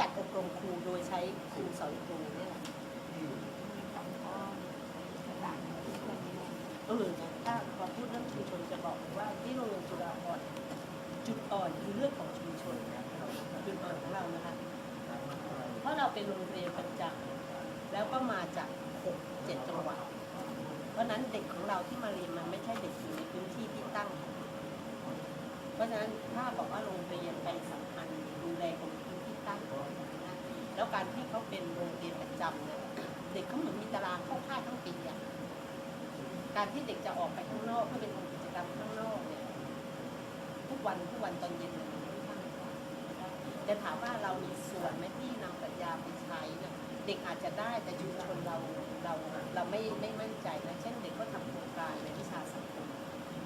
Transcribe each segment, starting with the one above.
จัดอบรมครูโดยใช้ครูสอนครูเนี่ยแหละเออนะถ้าพอพูดเรื่องชุมชนจะบอกว่าที่โรงเรียนจุฬาภรณ์จุดอ่อนคือเรื่องของชุมชนจุดอ่อนของเรานะคะ เพราะเราเป็นโรงเรียนประจำแล้วก็มาจากหกเจ็ดจังหวัด เพราะฉะนั้นเด็กของเราที่มาเรียนมันไม่ใช่เด็กอยู่ในพื้นที่ที่ตั้ง เพราะฉะนั้นถ้าบอกว่าโรงเรียนไปสำคัญดูแลคนพื้นที่ตั้งนะแล้ว การที่เขาเป็นโรงเรียนประจำเนี่ยเด็กเขาเหมือนมีตารางเข้าค่ายทั้งปีอะการที่เด็กจะออกไปข้างนอกเพื่อเป็นทำกิจกรรมข้างนอกเนี่ยทุกวันทุกวันตอนเย็นเนี่ยมันค่อนข้างยากแต่ถามว่าเรามีส่วนไหมที่นำปรัชญาไปใช้เนี่ยเด็กอาจจะได้แต่ชุมชนเราเราเราไม่ไม่มั่นใจนะเช่นเด็กก็ทำโครงการในวิชาสังคม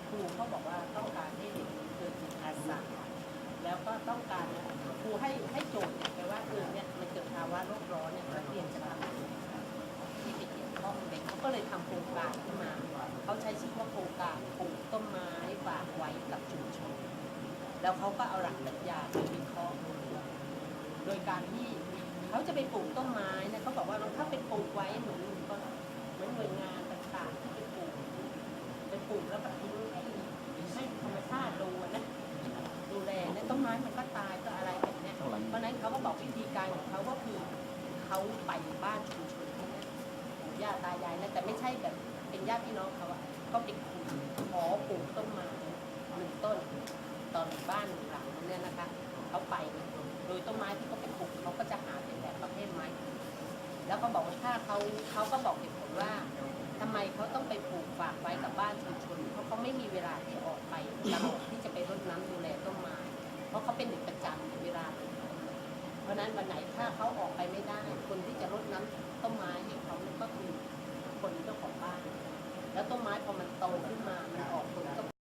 ครูเขาบอกว่าต้องการให้เด็กเกิดจิตอาสาแล้วก็ต้องการ วะโลกร้อนเนี่ยนักเรียนจะทำที่ไปเกี่ยวข้องเด็กเขาก็เลยทำโครงการขึ้นมา เขาใช้ชื่อว่าโครงการปลูกต้นไม้ฝากไว้กับชุมชน แล้วเขาก็เอาหลักปรัชญาไปวิเคราะห์โดยการที่เขาจะไปปลูกต้นไม้เนี่ยเขาบอกว่าเราถ้าไปปลูกไว้เหมือนก็เหมือนหน่วยงานต่างๆที่ไปปลูกไปปลูกแล้วก็ทิ้งให้ให้ธรรมชาติดูนะดูแลเนี่ยต้นไม้มันก็ตายก็อะไรแบบนี้เพราะนั้นเขาก็บอกวิธีการของเขาก็คื อเขาไปบ้านชุมชนพวกเนี้ยปู่ย่าตายายนะแต่ไม่ใช่แบบเป็นญาติพี่น้องเขาอะก็ไปคุยขอปลูกต้นไม้หนึ่งต้นตอนบ้านหนึ่งหลังเนี่ยนะคะเขาไปนะโดยต้นไม้ที่เขาไปปลูกเขาก็จะหาเป็นแบบประเภทไม้ แล้วก็บอกว่าถ้าเขาเขาก็บอกเหตุผลว่าทำไมเขาต้องไปปลูกฝากไว้กับบ้านชุมชนเพราะเขาไม่มีเวลาที่ออกไปตลอดที่จะไปรดน้ำดูแลต้นไม้เพราะเขาเป็นเด็กประจำเวลาเป็นเพราะนั้นวันไหนถ้าเขาออกไปไม่ได้ คนที่จะรดน้ำต้นไม้ให้เขาก็คือคนเจ้าของบ้าน แล้วต้นไม้พอมันโตขึ้นมามันออกผล